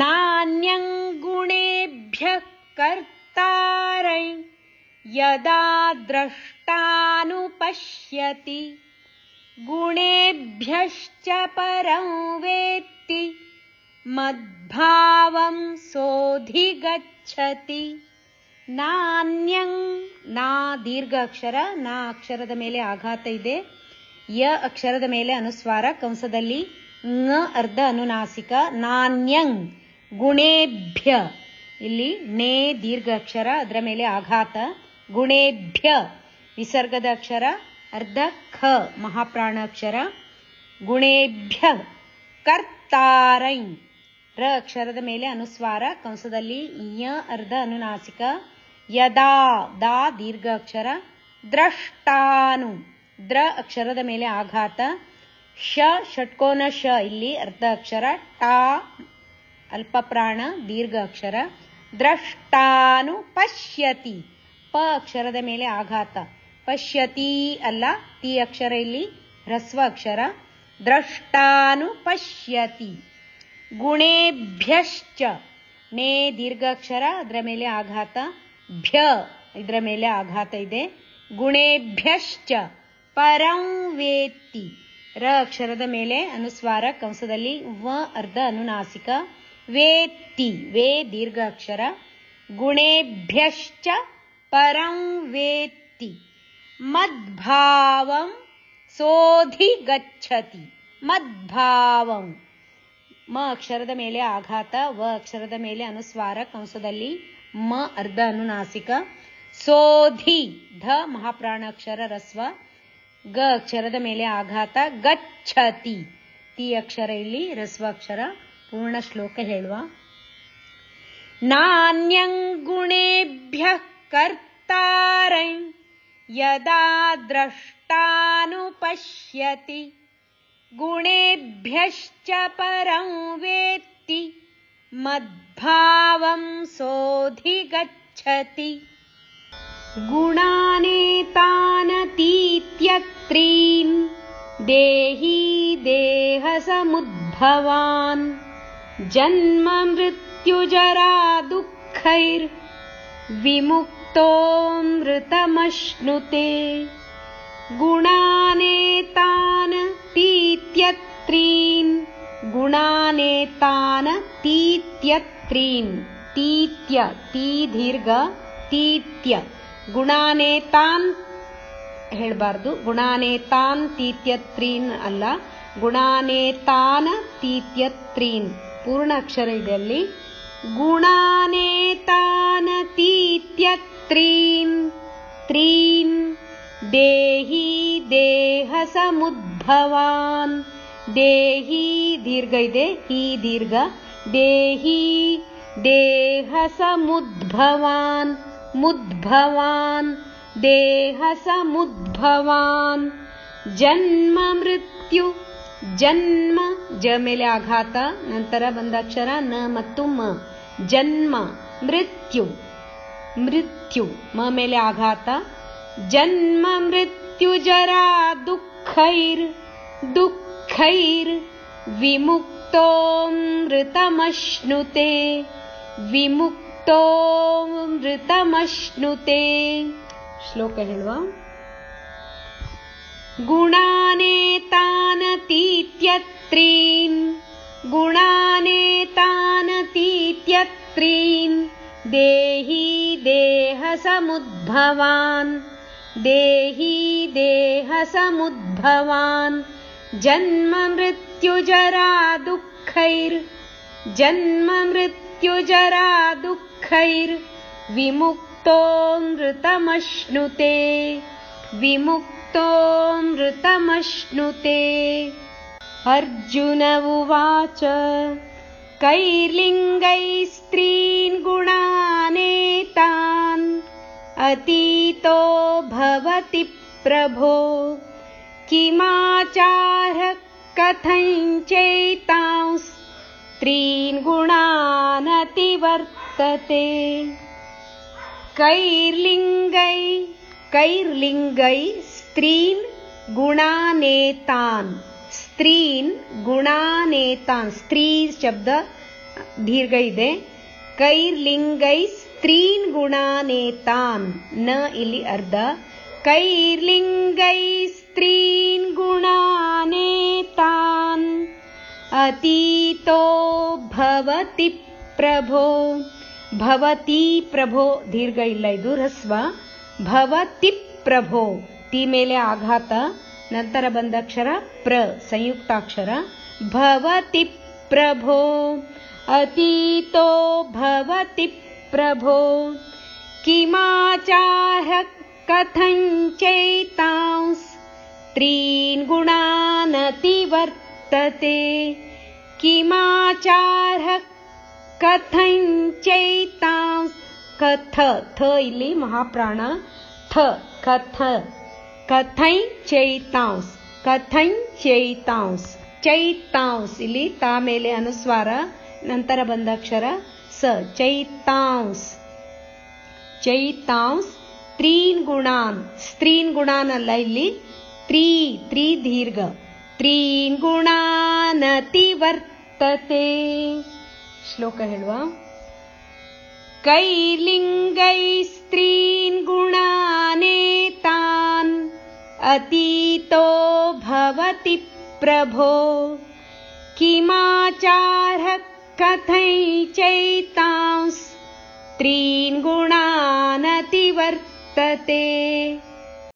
नान्यं गुणेभ्यः कर्तारै यदा द्रष्टानुपश्यति गुणेभ्यश्च परं वेत्ति मद्भावं सोऽधिगच्छति ನಾನ್ಯಂ ನಾ ದೀರ್ಘ ಅಕ್ಷರ ನಾ ಅಕ್ಷರದ ಮೇಲೆ ಆಘಾತ ಇದೆ ಯ ಅಕ್ಷರದ ಮೇಲೆ ಅನುಸ್ವಾರ ಕಂಸದಲ್ಲಿ ङ ಅರ್ಧ ಅನುನಾಸಿಕ ನಾಣ್ಯಂಗ್ ಗುಣೇಭ್ಯ. ಇಲ್ಲಿ ನೇ ದೀರ್ಘ ಅಕ್ಷರ, ಅದರ ಮೇಲೆ ಆಘಾತ. ಗುಣೇಭ್ಯ, ವಿಸರ್ಗದ ಅಕ್ಷರ, ಅರ್ಧ ಖ, ಮಹಾಪ್ರಾಣ ಅಕ್ಷರ. ಗುಣೇಭ್ಯ, ಕರ್ತಾರೈ. ರ ಅಕ್ಷರದ ಮೇಲೆ ಅನುಸ್ವಾರ, ಕಂಸದಲ್ಲಿ ಯ, ಅರ್ಧ ಅನುನಾಸಿಕ. ಯದಾ, ದಾ, ದೀರ್ಘ ಅಕ್ಷರ. ದ್ರಷ್ಟಾನು, ದ್ರ ಅಕ್ಷರದ ಮೇಲೆ ಆಘಾತ. ಶ, ಷಟ್ಕೋನ ಶ, ಇಲ್ಲಿ ಅರ್ಧ ಅಕ್ಷರ, ಟಾ, ಅಲ್ಪ ಪ್ರಾಣ, ದೀರ್ಘ ಅಕ್ಷರ. ದ್ರಷ್ಟಾನು ಪಶ್ಯತಿ. ಪ ಅಕ್ಷರದ ಮೇಲೆ ಆಘಾತ. ಪಶ್ಯತಿ ಅಲ್ಲ, ತಿ ಅಕ್ಷರ ಇಲ್ಲಿ, ಹ್ರಸ್ವ ಅಕ್ಷರ. ದ್ರಷ್ಟಾನು ಪಶ್ಯತಿ. ಗುಣೇಭ್ಯಶ್ಚ. ನೇ ದೀರ್ಘಾಕ್ಷರ ಅದರ ಮೇಲೆ ಆಘಾತ. ಭ್ಯ, ಇದರ ಮೇಲೆ ಆಘಾತ ಇದೆ. ಗುಣೇಭ್ಯಶ್ಚ. ಪರಂ ವೇತ್ತಿ ರ ಅಕ್ಷರದ ಮೇಲೆ ಅನುಸ್ವಾರ ಕಂಸದಲ್ಲಿ ವ ಅರ್ಧ ಅನುನಾಸಿಕ ವೇತ್ತಿ ವೇ ದೀರ್ಘ ಅಕ್ಷರ ಗುಣೇಭ್ಯಶ್ಚ ಪರಂ ವೇತ್ತಿ ಮದ್ಭಾವಂ ಸೋಧಿ ಗಚ್ಚತಿ. ಮದ್ಭಾವಂ. ಮ ಅಕ್ಷರದ ಮೇಲೆ ಆಘಾತ, ವ ಅಕ್ಷರದ ಮೇಲೆ ಅನುಸ್ವಾರ ಕಂಸದಲ್ಲಿ ಮ ಅರ್ಧ ಅನುನಾಸಿಕ, ಸೋಧಿ ಧ ಮಹಾಪ್ರಾಣ ಅಕ್ಷರ ರಸ್ವ ಗ ಅಕ್ಷರದ ಮೇಲೆ ಆಘಾತ ಗಚ್ಚತಿ ತಿ ಅಕ್ಷರ ಇಲ್ಲಿ ರಸ್ವ ಅಕ್ಷರ ಪೂರ್ಣ ಶ್ಲೋಕ ಹೇಳುವ ನಾನ್ಯಂ ಗುಣೇಭ್ಯ ಕರ್ತಾರೈ ಯದಾ ದ್ರಷ್ಟಾನುಪಶ್ಯತಿ गुणेभ्यश्च परं वेत्ति मद्भावं सोऽधिगच्छति गुणानेतानतीत्यत्रीन् देही देहसमुद्भवान्। जन्ममृत्युजरा दुःखैर् विमुक्तोऽमृतमश्नुते गुणानेतानतीत्यत्रीन् गुणानेतानतीत्यत्रीन् तीत्य तीदीर्घ तीत्य। ಗುಣಾನೇತಾನ್ ಹೇಳಬಾರ್ದು. ಗುಣಾನೇತಾನ್ ತೀತ್ಯತ್ರೀನ್ ಅಲ್ಲ. ಗುಣಾನೇತಾನ ತೀತ್ಯತ್ರೀನ್. ಪೂರ್ಣ ಅಕ್ಷರ ಇದೆ ಅಲ್ಲಿ. ಗುಣಾನೇತಾನ ತೀತ್ಯತ್ರೀನ್. ತ್ರೀನ್. ದೇಹಿ ದೇಹಸಮುದ್ಭವಾನ್. ದೇಹಿ ದೀರ್ಘ ಇದೆ. ಈ ದೀರ್ಘ. ದೇಹಿ ದೇಹಸಮುದ್ಭವಾನ್. ಮುದ್ಭವಾನ್ ದೇಹಸಮುದ್ಭವಾನ್ ಜನ್ಮ ಮೃತ್ಯು ಜನ್ಮ ಜ ಮೇಲೆ ಆಘಾತ ನಂತರ ಬಂದ ಅಕ್ಷರ ನ ಮತ್ತು ಮ ಜನ್ಮ ಮೃತ್ಯು ಮೃತ್ಯು ಮ ಮೇಲೆ ಆಘಾತ ಜನ್ಮ ಮೃತ್ಯುಜರಾ ದುಃಖೈರ್ ದುಃಖೈರ್ ವಿಮುಕ್ತೋಮೃತಮಶ್ನುತೆ ृतमश्नुते श्लोके वा गुणानेतानतीत्यत्रीन् गुणानेतानतीत्यत्रीन् देही देहसमुद्भवान् देही देहसमुद्भवान् जन्म मृत्युजरा दुःखैर् जन्ममृत्यु मृत्युजरा दुःखैर् जन्म मृत्युजरा दुःखैर्विमुक्तोऽमृतमश्नुते विमुक्तोऽमृतमश्नुते। अर्जुन उवाच कैर्लिङ्गैः स्त्रीन् गुणानेतान् अतीतो भवति प्रभो। किमाचारः स्त्रीन् गुणानतिवर्तते कैर्लिङ्गै कैर्लिङ्गै स्त्रीन् गुणानेतान् स्त्रीन् गुणानेतान् स्त्री शब्द ದೀರ್ಘ ಇದೆ ಕೈರ್ಲಿಂಗೈ ಸ್ತ್ರೀನ್ ಗುಣಾನೇತಾನ್ ನ ಇಲ್ಲಿ ಅರ್ಧ ಕೈರ್ಲಿಂಗೈ ಸ್ತ್ರೀನ್ ಗುಣಾನೇತಾನ್ ಅತೀತೋ ಭವತಿ ಪ್ರಭೋ ಭವತಿ ಪ್ರಭೋ ದೀರ್ಘ ಇಲ್ಲ ಇದು ಹ್ರಸ್ವ ಭವತಿ ಪ್ರಭೋ ತಿ ಮೇಲೆ ಆಘಾತ ನಂತರ ಬಂದ ಅಕ್ಷರ ಪ್ರ ಸಂಯುಕ್ತಾಕ್ಷರ ಭವತಿ ಪ್ರಭೋ ಅತೀತೋ ಭವತಿ ಪ್ರಭೋ किमाचारः कथञ्चैतांस् त्रीन् गुणानतिवर्तते किमाचारः कथञ्चैतांस् ಕಥ ಥ ಇಲ್ಲಿ ಮಹಾಪ್ರಾಣ ಥ ಕಥ ಕಥೈ ಚೈತಾಂಸ್ ಕಥೈ ಚೈತಾಂಸ್ ಚೈತಾಂಸ್ ಇಲ್ಲಿ ತಾ ಮೇಲೆ ಅನುಸ್ವಾರ ನಂತರ ಬಂದ ಅಕ್ಷರ ಸ ಚೈತಾಂಸ್ ಚೈತಾಂಸ್ ತ್ರೀನ್ ಗುಣಾನ್ ಸ್ತ್ರೀನ್ ಗುಣಾನ್ ಅಲ್ಲ ಇಲ್ಲಿ ತ್ರೀ ತ್ರೀ ದೀರ್ಘ ತ್ರೀನ್ ಗುಣಾನತಿ श्लोकः वा कैलिङ्गैस्त्रीन् गुणानेतान् अतीतो भवति प्रभो किमाचारः कथै चैतांस्त्रीन् गुणानतिवर्तते